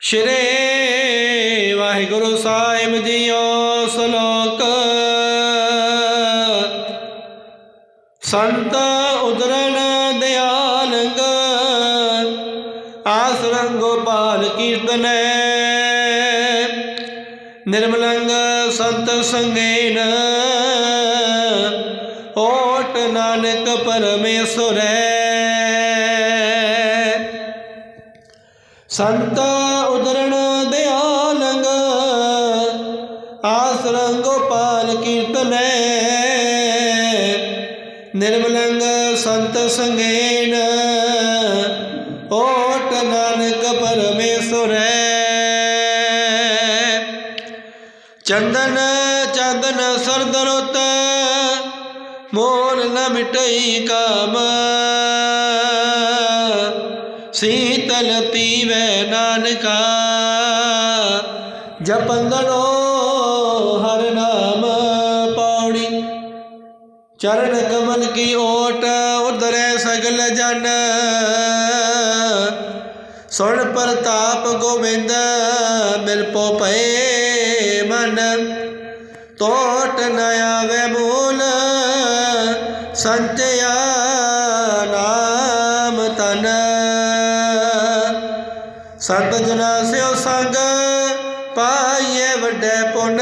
ਸ਼੍ਰੀ ਵਾਹਿਗੁਰੂ ਸਾਹਿਬ JIO ਸ਼ਲੋਕ। ਸੰਤ ਉਦਰਣ ਦਿਆਲੰਗ ਆਸਰੰ ਗੋਪਾਲ ਕੀਰਤਨੈ ਨਿਰਮਲੰਗ ਸੰਤ ਸੰਗੇਨ, ਓਟ ਨਾਨਕ ਪਰਮੇਸ਼ਰੈ ਸੰਤ ਉਦਰਣ ਦਿਆਲੰਗ, ਆਸਰੰ ਗੋਪਾਲ ਕੀਰਤਨੈ। ਨਿਰਮਲੰਗ ਸੰਤ ਸੰਗੇਨ, ਓਟ ਨਾਨਕ ਪਰਮੇਸ਼ਰੈ। ਚੰਦਨ ਚੰਦਨ ਸਰਦਰੁਤ ਮੋਲ ਨ ਮਿਟਈ ਕਾਮ। ਸੀਤਲ ਪੀਵੈ ਨਾਨਕਾ ਜਪੰਦਨੋ ਹਰ ਨਾਮ ਪੌੜੀ ਚਰਨ ਕਮਲ ਕੀ ਓਟ, ਉਧਰੈ ਸਗਲ ਜਨ। ਸੁਣ ਪ੍ਰਤਾਪ ਗੋਬਿੰਦ, ਮਿਲ ਪੋ ਪਏ ਮਨ। ਟੋਟ ਨ ਆਵੇ ਮੂਲ, ਸੰਤਿਆ ਨਾਮ ਤਨ ਸਤ ਜਨਾ ਸਿਓ ਸੰਗ ਪਾਈਏ ਵੱਡੇ ਪੁੰਨ।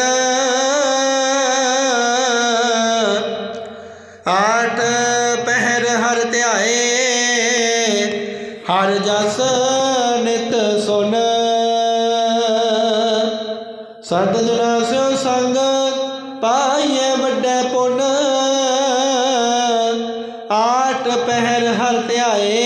ਆਠ ਪਹਿਰ ਹਰ ਧਿਆਏ, ਹਰ ਜਸ ਨਿਤ ਸੁਨ। ਸਤ ਜਨਾ ਸਿਓ ਸੰਗ ਪਾਈਏ ਵੱਡੇ ਪੁੰਨ। ਆਠ ਪਹਿਰ ਹਰ ਧਿਆਏ